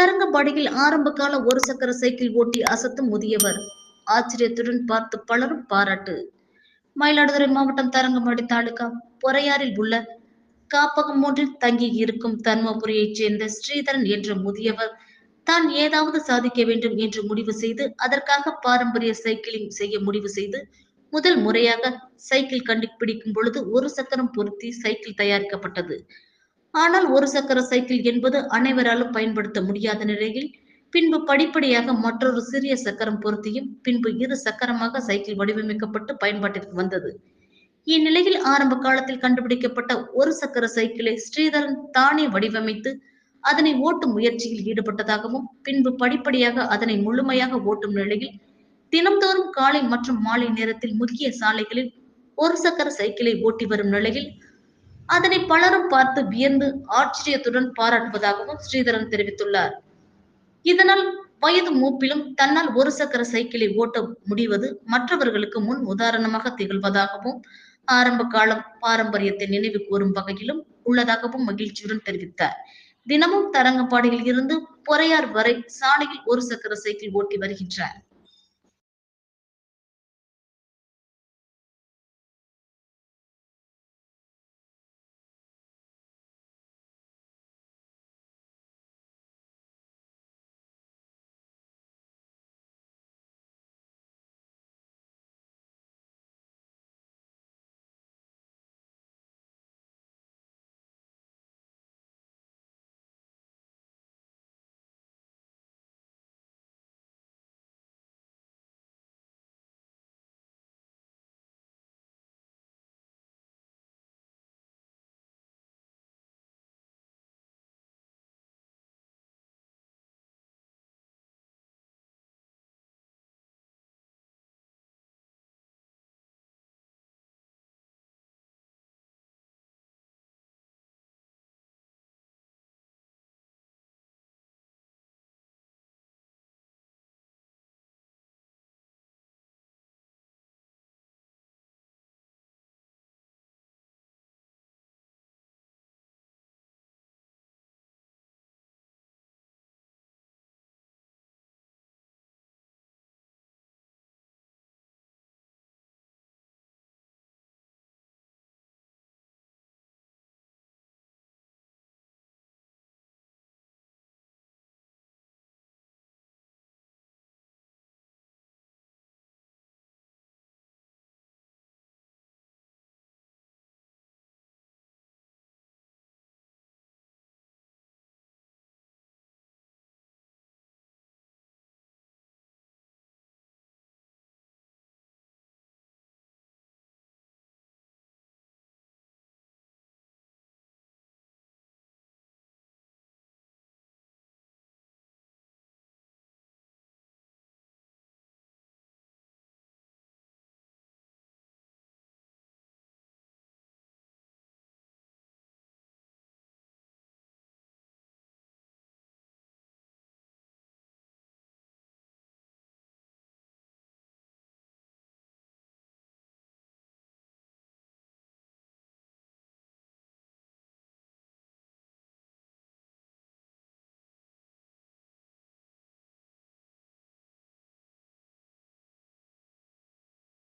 தரங்கம்பாடியில் ஆரம்ப கால ஒரு சக்கர சைக்கிள் ஓட்டி அசத்தும் முதியவர். ஆச்சரியத்துடன் பார்த்து பலரும் பாராட்டு. மயிலாடுதுறை மாவட்டம் தரங்கம்பாடி தாலுகா பொறையாறில் உள்ள காப்பகம் ஒன்றில் தங்கி இருக்கும் தர்மபுரியைச் சேர்ந்த ஸ்ரீதரன் என்ற முதியவர் தான் ஏதாவது சாதிக்க வேண்டும் என்று முடிவு செய்து அதற்காக பாரம்பரிய சைக்கிளிங் செய்ய முடிவு செய்து முதல் முறையாக சைக்கிள் கண்டுபிடிக்கும் பொழுது ஒரு சக்கரம் பொருத்தி சைக்கிள் தயாரிக்கப்பட்டது. ஆனால் ஒரு சக்கர சைக்கிள் என்பது அனைவராலும் பயன்படுத்த முடியாத நிலையில் பின்பு படிப்படியாக மற்றொரு சிறிய சக்கரம் பொருத்தியும் பின்பு இரு சக்கரமாக சைக்கிள் வடிவமைக்கப்பட்டு பயன்பாட்டிற்கு வந்தது. இந்நிலையில் ஆரம்ப காலத்தில் கண்டுபிடிக்கப்பட்ட ஒரு சக்கர சைக்கிளை ஸ்ரீதரன் தானே வடிவமைத்து அதனை ஓட்டும் முயற்சியில் ஈடுபட்டதாகவும் பின்பு படிப்படியாக அதனை முழுமையாக ஓட்டும் நிலையில் தினம்தோறும் காலை மற்றும் மாலை நேரத்தில் முக்கிய சாலைகளில் ஒரு சக்கர சைக்கிளை ஓட்டி வரும் நிலையில் அதனை பலரும் பார்த்து வியந்து ஆச்சரியத்துடன் பாராட்டுவதாகவும் ஸ்ரீதரன் தெரிவித்துள்ளார். இதனால் வயது மூப்பிலும் தன்னால் ஒரு சக்கர சைக்கிளை ஓட்ட முடிவது மற்றவர்களுக்கு முன் உதாரணமாக திகழ்வதாகவும் ஆரம்ப காலம் பாரம்பரியத்தை நினைவு கூறும் வகையிலும் உள்ளதாகவும் மகிழ்ச்சியுடன் தெரிவித்தார். தினமும் தரங்கம்பாடியில் இருந்து பொறையார் வரை சாலையில் ஒரு சக்கர சைக்கிள் ஓட்டி வருகின்றார்.